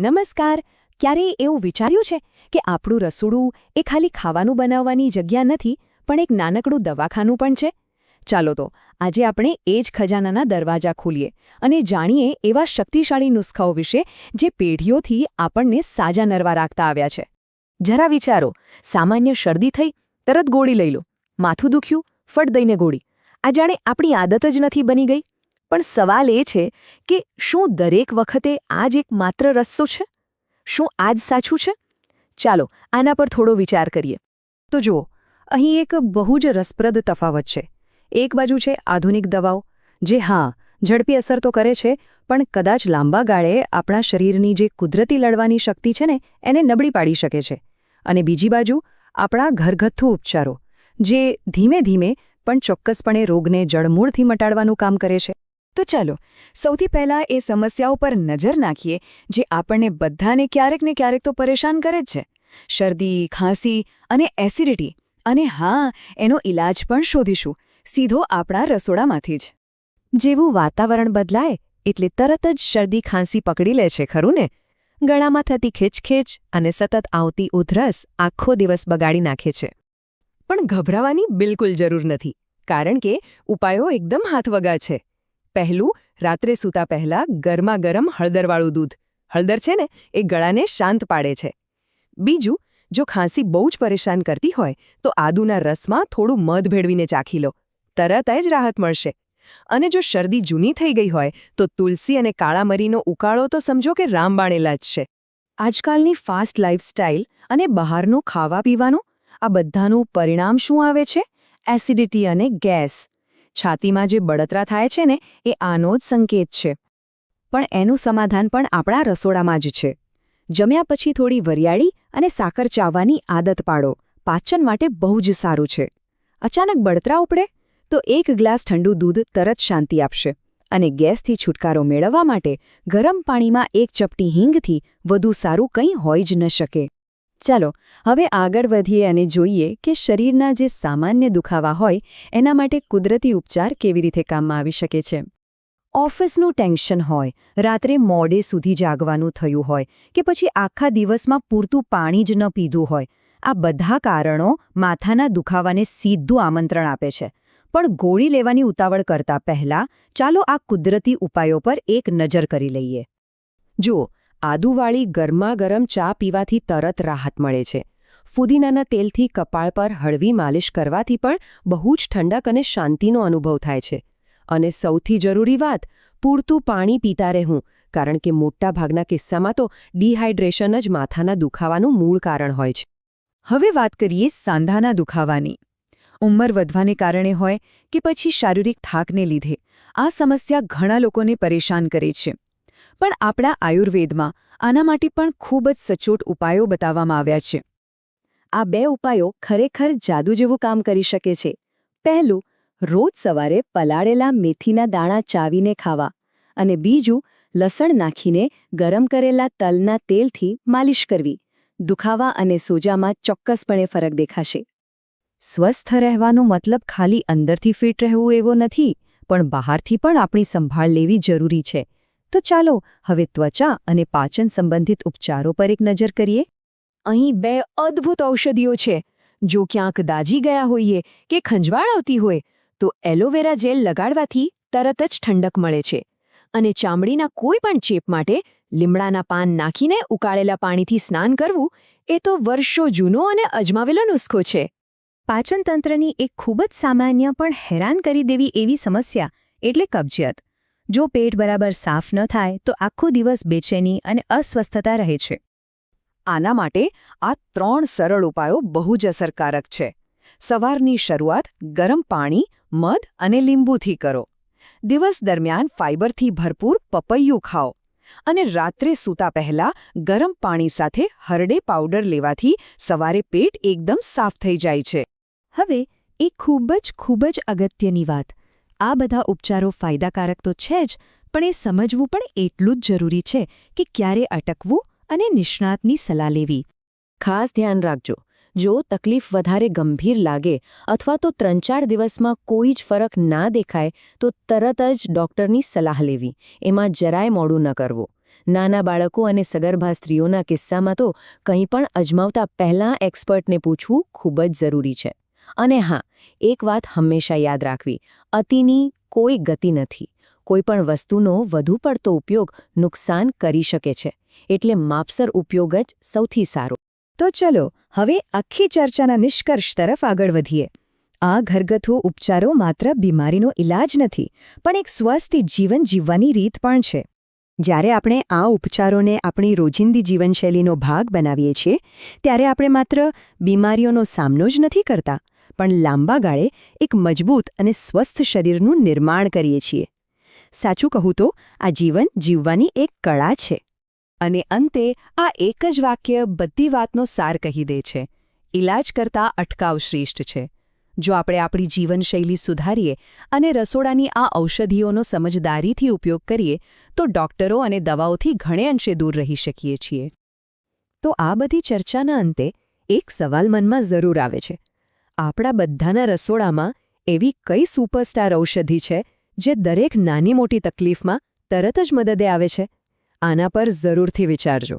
નમસ્કાર. ક્યારેય એવું વિચાર્યું છે કે આપણું રસોડું એ ખાલી ખાવાનું બનાવવાની જગ્યા નથી, પણ એક નાનકડું દવાખાનું પણ છે? ચાલો તો, આજે આપણે એ જ ખજાનાના દરવાજા ખોલીએ અને જાણીએ એવા શક્તિશાળી નુસ્ખાઓ વિશે જે પેઢીઓથી આપણને સાજા નરવા રાખતા આવ્યા છે. જરા વિચારો, સામાન્ય શરદી થઈ, તરત ગોળી લઈ લો. માથું દુખ્યું, ફટ દઈને ગોળી. આ જાણે આપણી આદત જ નથી બની ગઈ? પણ સવાલ એ છે કે શું દરેક વખતે આ જ એક માત્ર રસ્તો છે? શું આ જ સાચું છે? ચાલો, આના પર થોડો વિચાર કરીએ. તો જુઓ, અહીં એક બહુ જ રસપ્રદ તફાવત છે. એક બાજુ છે આધુનિક દવાઓ, જે હા, ઝડપી અસર તો કરે છે, પણ કદાચ લાંબા ગાળે આપણા શરીરની જે કુદરતી લડવાની શક્તિ છે ને, એને નબળી પાડી શકે છે. અને બીજી બાજુ, આપણા ઘરગથ્થુ ઉપચારો, જે ધીમે ધીમે પણ ચોક્કસપણે રોગને જડમૂળથી મટાડવાનું કામ કરે છે. તો ચાલો, સૌથી પહેલા એ સમસ્યાઓ પર નજર નાખીએ જે આપણને બધાને ક્યારેક ને ક્યારેક તો પરેશાન કરે જ છે. શરદી, ખાંસી અને એસિડિટી. અને હા, એનો ઇલાજ પણ શોધીશું. સીધો આપણા રસોડામાંથી જ. જેવું વાતાવરણ બદલાય, એટલે તરત જ શરદી, ખાંસી પકડી લે છે, ખરું ને? ગળામાં થતી ખીચખીચ અને સતત આવતી ઉધરસ આખો દિવસ બગાડી નાખે છે. પણ ગભરાવાની બિલકુલ જરૂર નથી, કારણ કે ઉપાયો એકદમ હાથવગા છે. પહેલું રાત્રે સૂતા પહેલા ગરમા ગરમ હળદરવાળું દૂધ. હળદર છે ને, એ ગળાને શાંત પાડે છે. બીજું, જો ખાંસી બહુ જ પરેશાન કરતી હોય, તો આદુના રસમાં થોડું મધ ભેળવીને ચાખી લો. તરત જ રાહત મળશે. અને જો શરદી જૂની થઈ ગઈ હોય, તો તુલસી અને કાળા મરીનો ઉકાળો તો સમજો કે રામબાણેલા જ છે. આજકાલની ફાસ્ટ લાઇફસ્ટાઇલ અને બહારનું ખાવા પીવાનું આ બધાનું પરિણામ શું આવે છે? એસિડિટી અને ગેસ. છાતીમાં જે બળતરા થાય છે ને, એ આનો જ સંકેત છે. પણ એનું સમાધાન પણ આપણા રસોડામાં જ છે. જમ્યા પછી થોડી વરિયાળી અને સાકર ચાવવાની આદત પાડો. પાચન માટે બહુ જ સારું છે. અચાનક બળતરા ઉપડે, તો એક ગ્લાસ ઠંડુ દૂધ તરત શાંતિ આપશે. અને ગેસથી છુટકારો મેળવવા માટે ગરમ પાણીમાં એક ચપટી હિંગથી વધુ સારું કંઈ હોઈ જ ન શકે. ચાલો, હવે આગળ વધીએ અને જોઈએ કે શરીરના જે સામાન્ય દુખાવા હોય, એના માટે કુદરતી ઉપચાર કેવી રીતે કામમાં આવી શકે છે. ઓફિસનું ટેન્શન હોય, રાત્રે મોડે સુધી જાગવાનું થયું હોય, કે પછી આખા દિવસમાં પૂરતું પાણી જ ન પીધું હોય, આ બધા કારણો માથાના દુખાવાને સીધું આમંત્રણ આપે છે. પણ ગોળી લેવાની ઉતાવળ કરતા પહેલા ચાલો આ કુદરતી ઉપાયો પર એક નજર કરી લઈએ. જુઓ આદુવાળી ગરમાગરમ ચા પીવાથી તરત રાહત મળે છે. ફુદીનાના તેલથી કપાળ પર હળવી માલિશ કરવાથી પણ બહુ જ ઠંડક અને શાંતિનો અનુભવ થાય છે. અને સૌથી જરૂરી વાત, પૂરતું પાણી પીતા રહેવું, કારણ કે મોટાભાગના કિસ્સામાં તો ડિહાઇડ્રેશન જ માથાના દુખાવાનું મૂળ કારણ હોય છે. હવે વાત કરીએ સાંધાના દુખાવાની. ઉંમર વધવાને કારણે હોય કે પછી શારીરિક થાકને લીધે. આ સમસ્યા ઘણા લોકોને પરેશાન કરે છે. પણ આપણા આયુર્વેદમાં આના માટે પણ ખૂબ જ સચોટ ઉપાયો બતાવવામાં આવ્યા છે. આ બે ઉપાયો ખરેખર જાદુ જેવું કામ કરી શકે છે. પહેલું, રોજ સવારે પલાળેલા મેથીના દાણા ચાવીને ખાવા અને બીજું, લસણ નાખીને ગરમ કરેલા તલના તેલથી માલિશ કરવી. દુખાવા અને સોજામાં ચોક્કસપણે ફરક દેખાશે. સ્વસ્થ રહેવાનો મતલબ ખાલી અંદરથી ફિટ રહેવું એવો નથી, પણ બહારથી પણ આપણી સંભાળ લેવી જરૂરી છે. તો ચાલો હવે ત્વચા અને પાચન સંબંધિત ઉપચારો પર એક નજર કરીએ. અહીં બે અદ્ભુત ઔષધિઓ છે. જો ક્યાંક દાજી ગયા હોઈએ કે ખંજવાળ આવતી હોય, તો એલોવેરા જેલ લગાડવાથી તરત જ ઠંડક મળે છે. અને ચામડીના કોઈ પણ ચેપ માટે લીમડાના પાન નાખીને ઉકાળેલા પાણીથી સ્નાન કરવું એ તો વર્ષો જૂનો અને અજમાવેલો નુસ્ખો છે. પાચનતંત્રની એક ખૂબ જ સામાન્ય પણ હેરાન કરી દેવી એવી સમસ્યા એટલે કબજિયાત. જો પેટ બરાબર સાફ ન થાય તો આખો દિવસ બેચેની અને અસ્વસ્થતા રહે છે. આના માટે આ ત્રણ સરળ ઉપાયો બહુ જ અસરકારક છે. સવારની શરૂઆત ગરમ પાણી મધ અને લીંબુથી કરો. દિવસ દરમિયાન ફાઇબરથી ભરપૂર પપૈયું ખાઓ. અને રાત્રે સૂતા પહેલા ગરમ પાણી સાથે હરડે પાવડર લેવાથી સવારે પેટ એકદમ સાફ થઈ જાય છે. હવે એ ખૂબ જ ખૂબ જ અગત્યની વાત. આ બધા ઉપચારો ફાયદાકારક તો છે જ, પણ એ સમજવું પણ એટલું જ જરૂરી છે કે ક્યારે અટકવું અને નિષ્ણાતની સલાહ લેવી. ખાસ ધ્યાન રાખજો, જો તકલીફ વધારે ગંભીર લાગે અથવા તો ત્રણ ચાર દિવસમાં કોઈ જ ફરક ના દેખાય, તો તરત જ ડૉક્ટરની સલાહ લેવી, એમાં જરાય મોડું ન કરવું. નાના બાળકો અને સગર્ભા સ્ત્રીઓના કિસ્સામાં તો કંઈ પણ અજમાવતા પહેલાં એક્સપર્ટને પૂછવું ખૂબ જ જરૂરી છે. અને હા, એક વાત હંમેશા યાદ રાખવી, અતિની કોઈ ગતિ નથી. કોઈ પણ વસ્તુનો વધુ પડતો ઉપયોગ નુકસાન કરી શકે છે, એટલે માપસર ઉપયોગ જ સૌથી સારો. તો ચલો, હવે આખી ચર્ચાના નિષ્કર્ષ તરફ આગળ વધીએ. આ ઘરગથ્થુ ઉપચારો માત્ર બીમારીનો ઇલાજ નથી, પણ એક સ્વસ્થ જીવન જીવવાની રીત પણ છે. જ્યારે આપણે આ ઉપચારોને આપણી રોજિંદી જીવનશૈલીનો ભાગ બનાવીએ છીએ, ત્યારે આપણે માત્ર બીમારીઓનો સામનો જ નથી કરતા. પણ લાંબા ગાળે એક મજબૂત અને સ્વસ્થ શરીરનું નિર્માણ કરીએ છીએ. સાચું કહું તો, આ જીવન જીવવાની એક કળા છે. અને અંતે, આ એક જ વાક્ય બધી વાતનો સાર કહી દે છે. ઇલાજ કરતાં અટકાવ શ્રેષ્ઠ છે. જો આપણે આપણી જીવનશૈલી સુધારીએ અને રસોડાની આ ઔષધિઓનો સમજદારીથી ઉપયોગ કરીએ, તો ડોક્ટરો અને દવાઓથી ઘણે અંશે દૂર રહી શકીએ છીએ. તો આ બધી ચર્ચાના અંતે, એક સવાલ મનમાં જરૂર આવે છે. આપણા બધાના રસોડામાં એવી કઈ સુપરસ્ટાર ઔષધિ છે જે દરેક નાની મોટી તકલીફમાં તરત જ મદદે આવે છે? આના પર જરૂરથી વિચારજો.